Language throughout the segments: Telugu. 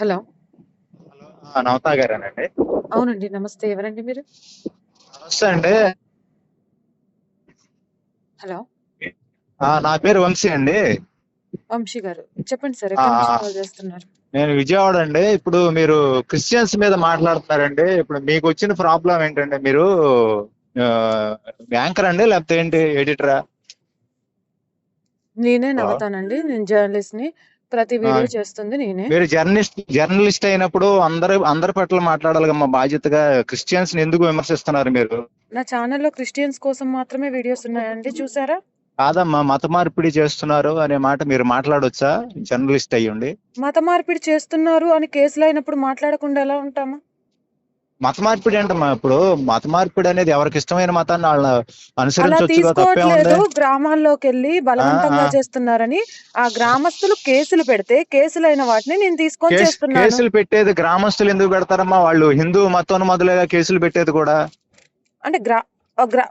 హలో. ఆ! నవతా గారేనండి? అవునండి. నమస్తే. ఎవరండి మీరు? నమస్తే అండి. హలో. ఆ! నా పేరు వంశీ అండి. వంశీ గారు. చెప్పండి సార్. చేస్తున్నారు? నేను విజయవాడ అండి. ఇప్పుడు మీరు క్రిస్టియన్స్ మీద మాట్లాడుతున్నారండి. ఇప్పుడు మీకొచ్చిన ప్రాబ్లమ్ ఏంటంటే మీరు యాంకర్ అండి? లేకపోతే ఏంటి ఎడిటరా? నేనే హలో. నవతానండి. నేను జర్నలిస్ట్‌ని. ప్రతి! వీడియో చేస్తుంది నేనే. మీరు జర్నలిస్ట్ జర్నలిస్ట్ అయినప్పుడు అందరు అందరి పట్ల మాట్లాడాలిగమ్మా బాధ్యతగా. క్రిస్టియన్స్‌ని ఎందుకు విమర్శిస్తున్నారు మీరు? నా ఛానెల్‌లో క్రిస్టియన్స్ కోసం మాత్రమే వీడియోస్ ఉన్నాయండి. చూసారా? కాదమ్మా మత మార్పిడి చేస్తున్నారు అనే మాట మీరు మాట్లాడొచ్చా? జర్నలిస్ట్ అయ్యుండి. మత మార్పిడి చేస్తున్నారు అని కేసులయినప్పుడు మాట్లాడకుండా ఎలా ఉంటాము? మత మార్పిడి ఏంటమ్మా ఇప్పుడు మత మార్పిడి అనేది ఎవరికి ఇష్టమైన మతాన్ని వాళ్ళు? తీసుకోవట్లేదు. గ్రామాల్లోకెళ్ళి ఆ! బలవంతంగా! చేస్తున్నారని ఆ గ్రామస్తులు కేసులు పెడితే కేసులైన వాటిని నేను తీసుకొని చేస్తున్నాను. కేసులు పెట్టేది గ్రామస్తులు ఎందుకు పెడతారమ్మా? వాళ్ళు హిందూ మతోన్మాదులేగా కేసులు పెట్టేది కూడా. అంటే గ్రా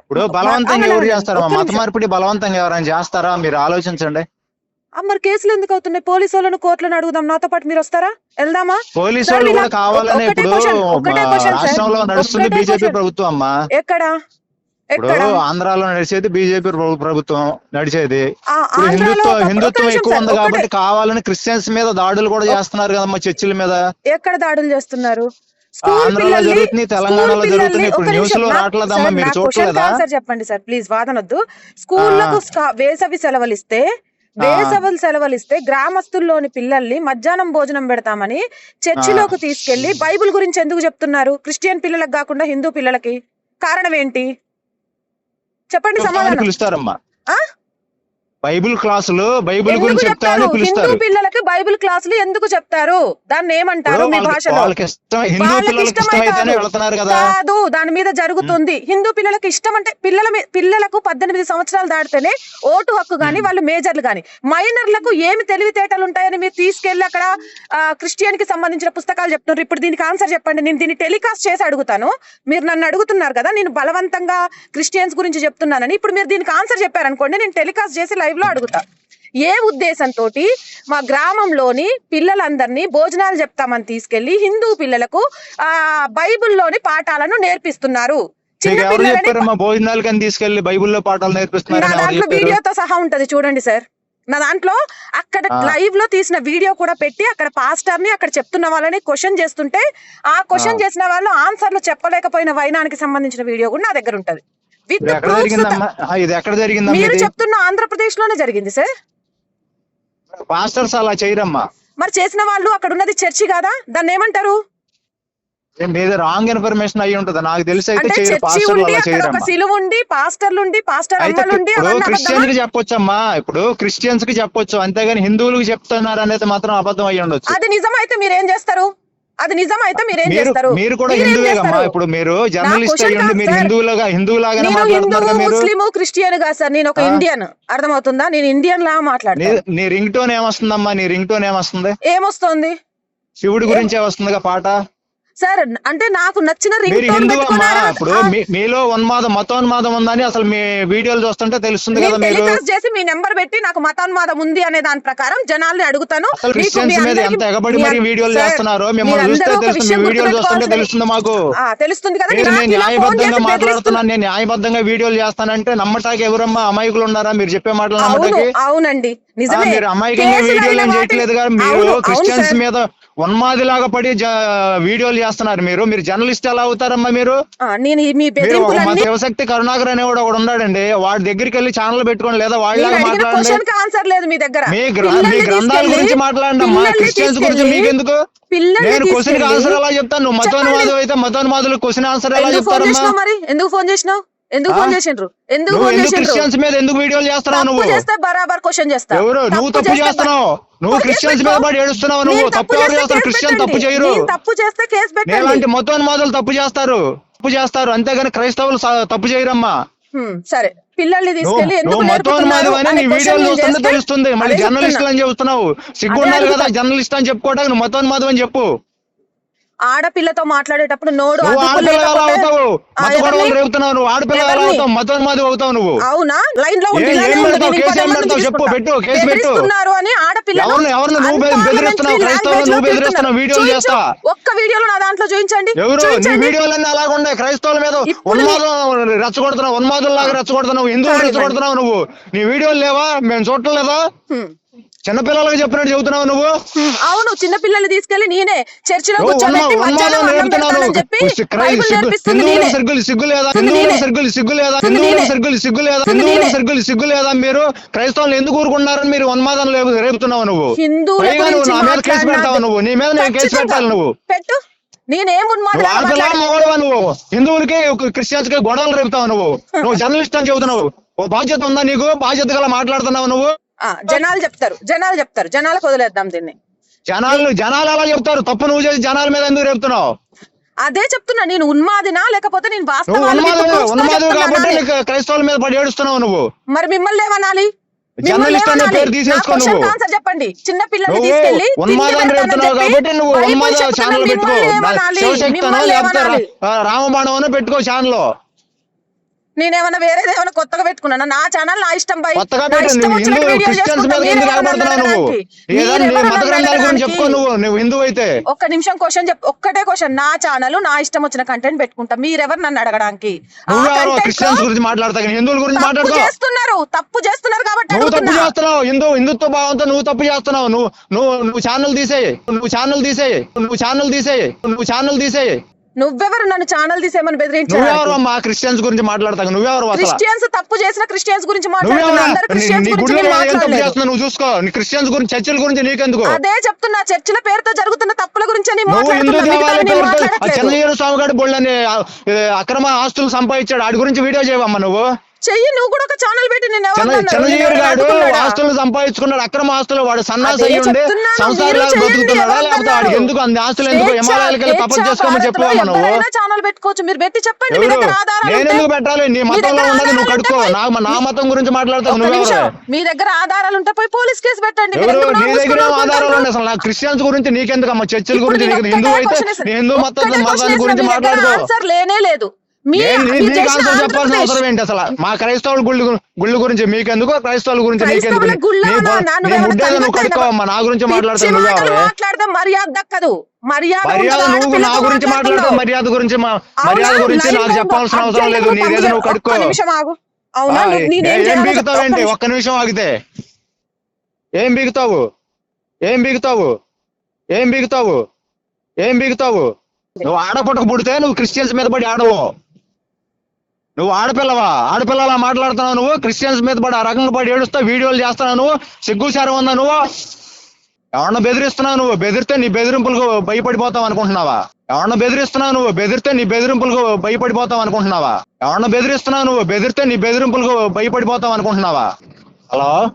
ఇప్పుడు బలవంతంగా ఎవరు. చేస్తారమ్మా? ఒక్క మత. మార్పిడి బలవంతంగా ఎవరైనా చేస్తారా? మీరు ఆలోచించండి. మరి కేసులు ఎందుకు అవుతున్నాయి? పోలీసోళ్ళను కోర్టులను అడుగుదాం. నాతో పాటు మీరొస్తారా? ఎళ్దామా? సార్ పోలీసోళ్ళు ఇలా కూడా కావాలనే ఇప్పుడు. రాష్ట్రంలో నడుస్తుంది బీజేపీ. ప్రభుత్వం అమ్మా. ఎక్కడ? ఇప్పుడు ఎక్కడ? ఆంధ్రాలో నడిచేది బీజేపీ ప్ర ప్రభుత్వం నడిచేది. హిందుత్వం హిందుత్వం ఎక్కువ. ఉంది కాబట్టి కావాలని క్రిస్టియన్స్ మీద దాడులు కూడా చేస్తున్నారు కదమ్మా చర్చిల మీద. ఎక్కడ దాడులు చేస్తున్నారు? ఆంధ్రాలో స్కూల్ తెలంగాణలో. ఒక్క ఇప్పుడు నిమిషం. న్యూస్‌లో నా రావట్లేదమ్మా మీరు? ఆన్సర్ చెప్పండి సార్ ప్లీజ్ వాదనొద్దు. స్కూళ్ళకు స్కా వేసవి సెలవులిస్తే ఆ! వేసవులు సెలవులిస్తే గ్రామస్తుల్లోని పిల్లల్ని మధ్యాహ్నం భోజనం పెడతామని! చర్చిలోకి తీసుకెళ్ళి బైబిల్ గురించి ఎందుకు చెప్తున్నారు? క్రిస్టియన్ పిల్లలకు గాకుండా హిందూ పిల్లలకి. కారణం ఏంటి? చెప్పండి సమాధానం. పిలుస్తారమ్మా. బైబిల్ క్లాసులు బైబిల్ గురించి చెప్తారు? పిలుస్తారు. పిల్లలకి బైబిల్ క్లాసులు ఎందుకు చెప్తారు? దాన్ని ఏమంటారు మీ భాషలో? హిందూ పిల్లలకి ఇష్టమై ఇష్టమైతేనే కాదు. వెళ్తున్నారు కదా. కాదు. దాని మీద. జరుగుతుంది. హిందూ పిల్లలకి ఇష్టం అంటే పిల్లల పిల్లలకు 18 సంవత్సరాలు దాటితేనే ఓటు హక్కు గాని. వాళ్ళు మేజర్‌లు గాని. మైనర్‌లకు ఏమి తెలివితేటలు ఉంటాయని మీరు తీసుకెళ్ళి అక్కడ ఆహ్, క్రిస్టియన్‌కి సంబంధించిన పుస్తకాలు చెప్తున్నారు. ఇప్పుడు దీనికి ఆన్సర్ చెప్పండి. నేను దీన్ని టెలికాస్ట్ చేసి అడుగుతాను. మీరు నన్ను అడుగుతున్నారు కదా! నేను బలవంతంగా క్రిస్టియన్స్ గురించి చెప్తున్నానని. ఇప్పుడు మీరు దీనికి ఆన్సర్ చెప్పారనుకోండి నేను టెలికాస్ట్ చేసి లైవ్‌లో అడుగుతా. ఏ ఉద్దేశంతోటి మా గ్రామంలోని పిల్లలందరినీ భోజనాలు చెప్తామని తీసుకెళ్ళి హిందూ పిల్లలకు ఆహ్, బైబిల్‌లోని పాఠాలను నేర్పిస్తున్నారు. భోజనాలకని తీసుకెళ్ళి బైబిల్‌లో పాఠాలు నా దాంట్లో? వీడియోతో సహా ఉంటది చూడండి సార్. నా దాంట్లో అక్కడ ఆ! లైవ్‌లో తీసిన వీడియో కూడా పెట్టి అక్కడ పాస్టర్‌ని అక్కడ చెప్తున్న వాళ్ళని క్వెషన్ చేస్తుంటే ఆ ఆ! క్వెషన్ చేసిన వాళ్ళు ఆన్సర్‌లు చెప్పలేకపోయిన వైనానికి సంబంధించిన వీడియో కూడా నా దగ్గర ఉంటది. విత్ ఇది ఎక్కడ జరిగిందమ్మా మీరు? చెప్తున్న ఆంధ్రప్రదేశ్‌లోనే జరిగింది సార్. పాస్టర్స్ అలా చేయరమ్మా. మరి చేసిన వాళ్ళు అక్కడ ఉన్నది చర్చి కాదా? దాన్ని ఏమంటారు? మీది రాంగ్ ఇన్ఫర్మేషన్ అయ్యి ఉంటది. నాకు తెలిసి అయితే చేయరు. సిలువ ఉండి పాస్టర్లు ఉండి పాస్టర్ ఉండి అబద్ధమా? క్రిస్టియన్స్‌కి చెప్పొచ్చమ్మా. ఇప్పుడు క్రిస్టియన్స్‌కి చెప్పొచ్చు. అంతేగాని హిందువులకు చెప్తున్నారు అనేది మాత్రం అబద్ధం అయ్యి ఉండొచ్చు. అది నిజమైతే మీరేం చేస్తారు? అది నిజమైతే మీరేం మీరు చేస్తారు? మీరు కూడా. చేస్తారు? ఇప్పుడు మీరు జర్నలిస్ట్ అయ్యుండి మీరు. హిందువులుగా హిందువులాగానే నేను హిందూ, మాట్లాడుతున్నారుగా మీరు. ముస్లిము, క్రిస్టియన్ కాదు సార్. నేను ఒక? ఇండియన్. అర్థమవుతుందా? నేను ఇండియన్ లా మాట్లాడతాను. నీ రింగ్ టోన్ ఏమొస్తుందమ్మా? నీ రింగ్ టోన్ ఏమొస్తుంది? ఏమొస్తోంది? శివుడి ఏం గురించే వస్తుందిగా పాట. సార్ అంటే నాకు నచ్చిన రింగ్ మీరు టోన్ హిందూ అమ్మా. పెట్టుకున్నారా? ఇప్పుడు ఆ! మీ మీలో ఉన్మాదం మతోన్మాదం ఉందని అసలు మీ వీడియోలు చూస్తుంటే తెలుస్తుంది నేను కదా మీరు. టెలికాస్ట్ చేసి మీ నెంబర్ పెట్టి నాకు మతోన్మాదం ఉంది అనే దాని ప్రకారం జనాల్ని అడుగుతాను. అసలు మీకు మీ క్రిస్టియన్స్ మీద అందరికి ఎంత ఎగబడి మీ మరి అన్ వీడియోలు సార్ చేస్తున్నారో మిమ్మల్ని చూస్తే మీరందరూ ఒక తెలుస్తుంది. విషయం మీ వీడియోలు చూస్తుంటే గుర్తుపెట్టుకోవాల్సిన తెలుస్తుంది మాకు. ఆ తెలుస్తుంది కదా మీరు నేను నాకు ఇలా ఫోన్ న్యాయబద్ధంగా బెదిరిస్తున్నారు. మాట్లాడుతున్నాను. నేను న్యాయబద్ధంగా వీడియోలు చేస్తానంటే నమ్మటానికి ఎవరమ్మా అమాయకులు ఉన్నారా? మీరు చెప్పే మాటలు అవును నమ్మటానికి? అవునండి నిజమే మీరు అమాయకంగా కేసులు వీడియోలు అయిన ఏం వాటి చేయట్లేదు కదా మీరు అవును అవును క్రిస్టియన్స్ సార్ మీద ఉన్మాదిలాగా పడి వీడియోలు చేస్తున్నారు మీరు. మీరు జర్నలిస్ట్ ఎలా అవుతారమ్మా మీరు? మీ శివశక్తి కరుణాకర్ అనేవాడు ఒకడు ఉన్నాడండి. వాడి దగ్గరికి వెళ్ళి ఛానల్ పెట్టుకోండి లేదా వాళ్ళలాగా మాట్లాడండి. మీ గ్రంథాల గురించి మాట్లాడండి అమ్మా. క్రిస్టియన్స్ గురించి మీకెందుకు నేను క్వశ్చన్ ఆన్సర్ ఎలా చెప్తాను? నువ్వు మతోన్మాదం అయితే మతోన్మాదులు క్వశ్చన్ ఆన్సర్ ఎలా చెప్తారమ్మా? ఎందుకు ఫోన్ చేసినావు? ఎందుకు? ఫోన్ చేసిండ్రు? ఎందుకు ఫోన్ క్రిస్టియన్స్ మీద ఎందుకు వీడియోలు చేస్తున్నావు నువ్వు? చేస్తే బరాబర్ క్వశ్చన్ చేస్తా. ఎవరు? నువ్వు తప్పు చేస్తున్నావు. నువ్వు క్రిస్టియన్స్ మీద పడి ఏడుస్తున్నావు నువ్వు. తప్పు ఎవరు చేస్తే చేస్తారు? క్రిస్టియన్ తప్పు చేయరు. తప్పు చేస్తే కేసు పెట్టండి. నేలాంటి మతోన్మాదులు తప్పు చేస్తారు. తప్పు చేస్తారు. అంతేగాని క్రైస్తవులు తప్పు చేయరమ్మా. సరే. పిల్లల్ని తీసుకెళ్ళి ఎందుకు వీడియోలు చూస్తుంటే చేస్తే. తెలుస్తుంది. మళ్ళీ అని చెప్తున్నావు సిగ్గు అదే ఉండాలి కదా జర్నలిస్ట్ అని చెప్పుకోవడానికి నువ్వు మతోన్మాదం అని చెప్పు. ఆడపిల్లతో మాట్లాడేటప్పుడు నోడు అవునా? లైన్లో? చెప్పు. పెట్టు, కేసు పెట్టు. అని. ఒక్క వీడియోలో నా దాంట్లో చూపించండి. ఎవరు? నీ. వీడియోలన్నీ అలాగుండే క్రైస్తవుల మీద ఉన్మాదం రెచ్చగొడుతున్నావు. ఉన్మాదం లాగా రెచ్చగొడుతున్నావు హిందువులు రెచ్చగొడుతున్నావు నువ్వు. నీ వీడియోలు లేవా? మేము చూడలేదా హ్మ్. చిన్నపిల్లలకు చెప్పినట్టు చెబుతున్నావు నువ్వు. అవును చిన్న పిల్లల్ని తీసుకెళ్ళి నేనే చర్చిలో కూర్చోబెట్టి మధ్యాహ్నం అన్నం పెడతానని చెప్పి బైబిల్ సిగ్గు- నేర్పిస్తుంది హిందువులకు నేనే. సరిగ్గులు సిగ్గు లేదా? సిగ్గు లేదా? సిగ్గు లేదా? సిగ్గు లేదా మీరు? క్రైస్తవులు ఎందుకు ఊరుకున్నారని మీరు ఉన్మాదం రేపు- రేపుతున్నావు నువ్వు? పైగా నువ్వు నా మీద కేసు పెడతావు నువ్వు. నీ మీద నేను కేసు. పెట్టాలి నువ్వు. పెట్టు. నువ్వు హిందువులకి క్రిస్టియన్స్కి గొడవలు రేపుతావు నువ్వు. నువ్వు జర్నలిస్ట్ అని చెబుతున్నావు. ఓ బాధ్యత ఉందా నీకు? బాధ్యత గల మాట్లాడుతున్నావు నువ్వు? జనాలు చెప్తారు జనాలు చెప్తారు జనాలకు వదిలేద్దాం దీన్ని. జనాలు జనాలు అలా చెప్తారు? తప్పు నువ్వు చేసి జనాల మీద ఎందుకు రేపుతున్నావు? అదే చెప్తున్నా నేను ఉన్మాదినా లేకపోతే నేను నువ్వు వాస్తవాలు క్రైస్తవుల మీద పడి ఏడుస్తున్నావు నువ్వు. మరి మిమ్మల్ని ఏమనాలి? జర్నలిస్ట్ అనే? పేరు తీసేసుకో నువ్వు. చెప్పండి. చిన్న పిల్లల్ని తీసుకెళ్ళి ఉన్మాదం రేపుతున్నావు కాబట్టి నువ్వు ఉన్మాద ఛానల్ పెట్టుకో. లేకపోతే రామబాణం అని పెట్టుకో ఛానల్ నేనేమన్నా వేరేది ఏమైనా కొత్తగా పెట్టుకున్నానా? నా ఛానల్ నా ఇష్టం కొత్తగా నువ్వు వచ్చినట్టు హిందూ వీడియో క్రిస్టియన్స్ చేసుకుంటా. మీద ఎందుకు మీరెవరు ఆడబడుతున్నావు నన్ను నువ్వు? అడగడానికి? ఏదైనా నీ మీరెవరు మత నన్ను గ్రంథాల గురించి అడగడానికి? చెప్పుకో నువ్వు. నువ్వు హిందూ అయితే. ఒక్క నిమిషం క్వశ్చన్ చెప్ ఒక్కటే క్వశ్చన్. నా ఛానల్ నా ఇష్టం వచ్చిన కంటెంట్ పెట్టుకుంటా. మీరెవరు నన్ను అడగడానికి? క్రిస్టియన్స్ గురించి మాట్లాడతా హిందువుల గురించి తప్పు మాట్లాడుకో. చేస్తున్నారు. తప్పు చేస్తున్నారు కాబట్టి నువ్వు తప్పు. చేస్తున్నావు. హిందూ హిందుత్వ భావంతో నువ్వు తప్పు చేస్తున్నావు. నువ్వు నువ్వు నువ్వు ఛానల్ తీసేయి. నువ్వు ఛానల్ తీసేయి. నువ్వు ఛానల్ తీసేయి. నువ్వు ఛానల్ తీసేయి. నువ్వెవరు నన్ను ఛానల్ నువ్వెవరు బెదిరించారు? మా క్రిస్టియన్స్ గురించి మాట్లాడతావు. నువ్వెవరు క్రిస్టియన్స్ తప్పు చేసిన క్రిస్టియన్స్ గురించి నువ్వెవరు? మాట్లాడుతున్నా అందరు నీ- క్రిస్టియన్స్ నీ గురించి గుడిలో నేను ఏం తప్పు మాట్లాడలేదు. చేస్తున్నావు? నువ్వు చూసుకో. క్రిస్టియన్స్ గురించి చర్చిల గురించి నీకెందుకు? అదే చెప్తున్నా. చర్చిల పేరుతో జరుగుతున్న తప్పుల గురించి. చంద్రయ్య స్వామి గారి బొళ్ళని అక్రమ ఆస్తులు సంపాదించాడు. ఆడి గురించి వీడియో చేయవమ్మా నువ్వు. చెయ్యి నువ్వు కూడా ఒక ఛానల్ పెట్టి నేను గారు ఆస్తులు సంపాదించుకున్నాడు అక్రమ ఆస్తులు వాడు సన్నాసి ఉండి సంసారాలు బతుకుతున్నాడా? లేకపోతే వాడికి? ఎందుకు అంది? ఆస్తులు ఎందుకు? హిమాలయాలకి వెళ్ళి తపస్సు చేసుకోమని చెప్పవమ్మా నువ్వు ఛానల్ పెట్టుకోవచ్చు. మీరు పెట్టి చెప్పండి మీ ఎవరు? దగ్గర ఆధారాలు నేను ఎందుకు పెట్టాలి? నీ మతంలో ఉన్నది నువ్వు ఉంటే నా నా మతం గురించి మాట్లాడతావు నిమిషం. మీ దగ్గర ఆధారాలు ఉంటే పోయి పోలీస్ కేసు పెట్టండి. నీ దగ్గర ఆధారాలు? ఉన్నాయి అసలు? నా క్రిస్టియన్స్ గురించి నీకెందుకు అమ్మ చర్చిల గురించి నీకు హిందూ అయితే హిందూ మతం మతాన్ని గురించి మాట్లాడుకో. లేనే లేదు. చెప్పాల్సిన అవసరం ఏంటి అసలు? మా క్రైస్తవుల గుళ్ళు గుళ్ళు గురించి మీకెందుకు? క్రైస్తవుల గురించి ముడ్డేదో నువ్వు కడుక్కోవమ్మా. నా గురించి పిచ్చి మాట్లాడుతావు మాటలు నువ్వెవరు మాట్లాడితే మర్యాద దక్కదు మర్యాద నువ్వు నా గురించి మాట్లాడుతావు. మర్యాద గురించి మా-? మర్యాద గురించి నాకు చెప్పాల్సిన అవసరం లేదు. నీదేదో నువ్వు కడుక్కో. అవునా? ఏ- నేనేం ఏం చేయాలో చెప్తా, బీగుతావేంటి ఒక్క నిమిషం. ఒక్క నిమిషం ఆగితే. ఏం బీగుతావు? ఏం బీగుతావు? ఏం బీగుతావు? ఏం బీగుతావు? నువ్వు ఆడపుట్టక పుడితే నువ్వు క్రిస్టియన్స్ మీద పడి ఆడవు. నువ్వు ఆడపిల్లవా? ఆడపిల్లలా మాట్లాడుతున్నావు నువ్వు? క్రిస్టియన్స్ మీద పడి ఆ రకంగా పడి ఏడుస్తావు వీడియోలు చేస్తున్నావు నువ్వు? సిగ్గుచారం ఉందా నువ్వు? ఎవరన్నా బెదిరిస్తున్నావు నువ్వు? బెదిరితే నీ బెదిరింపులకు భయపడిపోతావు అనుకుంటున్నావా? ఎవరన్నా బెదిరిస్తున్నావు నువ్వు? బెదిరితే నీ బెదిరింపులకు భయపడిపోతావు అనుకుంటున్నావా? ఎవరన్నా బెదిరిస్తున్నావు నువ్వు? బెదిరితే నీ బెదిరింపులకు భయపడిపోతావు అనుకుంటున్నావా? హలో?